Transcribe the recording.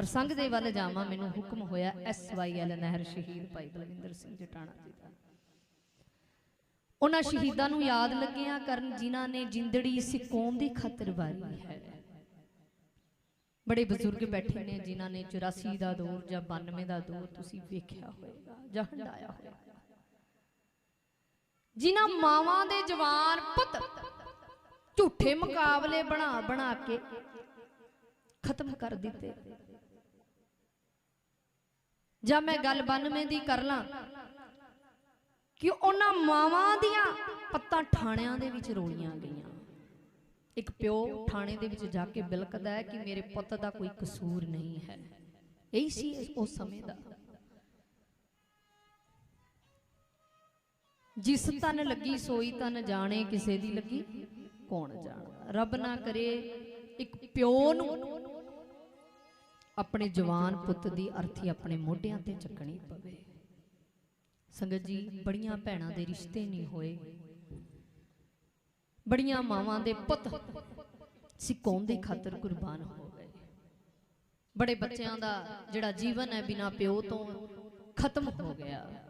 ਪ੍ਰਸੰਗ ਦੇ ਵੱਲ ਜਾਵਾਂ, ਮੈਨੂੰ ਹੁਕਮ ਹੋਇਆ ਐਸ ਵਾਈ ਐਲ ਨਹਿਰ ਸ਼ਹੀਦ ਭਾਈ ਬਲਵਿੰਦਰ ਸਿੰਘ ਜਟਾਣਾ ਜੀ ਦਾ। ਉਹਨਾਂ ਸ਼ਹੀਦਾਂ ਨੂੰ ਯਾਦ ਲੱਗਿਆ ਕਰਨ ਜਿਨ੍ਹਾਂ ਨੇ ਜਿੰਦੜੀ ਸਿੱਖ ਕੌਮ ਦੀ ਖਾਤਰ ਵਾਰੀ ਹੈ। ਬੜੇ ਬਜ਼ੁਰਗ ਬੈਠੇ ਨੇ ਜਿਨ੍ਹਾਂ ਨੇ 84 ਦਾ ਦੌਰ ਜਾਂ 92 ਦਾ ਦੌਰ ਤੁਸੀਂ ਵੇਖਿਆ ਹੋਵੇਗਾ, ਜਾਂ ਹੰਡਾਇਆ ਹੋਵੇਗਾ। ਜਿਨ੍ਹਾਂ ਮਾਵਾਂ ਦੇ ਜਵਾਨ ਪੁੱਤ ਝੂਠੇ ਮੁਕਾਬਲੇ ਬਣਾ ਬਣਾ ਕੇ ਖਤਮ ਕਰ ਦਿੱਤੇ। ਜਾਂ ਮੈਂ ਗੱਲ 92 ਦੀ ਕਰ ਲਾਂ, ਕਿ ਉਹਨਾਂ ਮਾਵਾਂ ਦੀਆਂ ਪੱਤਾਂ ਠਾਣਿਆਂ ਦੇ ਵਿੱਚ ਰੋਲੀਆਂ ਗਈਆਂ। ਇੱਕ ਪਿਓ ਥਾਣੇ ਦੇ ਵਿੱਚ ਜਾ ਕੇ ਬਿਲਕਦਾ ਹੈ ਕਿ ਮੇਰੇ ਪੁੱਤ ਦਾ ਕੋਈ ਕਸੂਰ ਨਹੀਂ ਹੈ। ਇਹੀ ਸੀ ਉਸ ਸਮੇਂ ਦਾ। ਜਿਸ ਤਨ ਲੱਗੀ ਸੋਈ ਤਨ ਜਾਣੇ, ਕਿਸੇ ਦੀ ਲੱਗੀ ਕੌਣ ਜਾਣਦਾ ਰੱਬ ਨਾ ਕਰੇ ਇੱਕ ਪਿਓ ਨੂੰ ਆਪਣੇ ਜਵਾਨ ਪੁੱਤ ਦੀ ਅਰਥੀ ਆਪਣੇ ਮੋਢਿਆਂ ਤੇ ਚੱਕਣੀ ਪਵੇ। ਸੰਗਤ ਜੀ ਬੜੀਆਂ ਭੈਣਾਂ ਦੇ ਰਿਸ਼ਤੇ ਨਹੀਂ ਹੋਏ। ਬੜੀਆਂ ਮਾਵਾਂ ਦੇ ਪੁੱਤ ਸਿੱਕੋਂ ਦੀ ਖਾਤਰ ਕੁਰਬਾਨ ਹੋ ਗਏ। ਬੜੇ ਬੱਚਿਆਂ ਦਾ ਜਿਹੜਾ ਜੀਵਨ ਹੈ ਬਿਨਾ ਪਿਓ ਤੋਂ ਖਤਮ ਹੋ ਗਿਆ।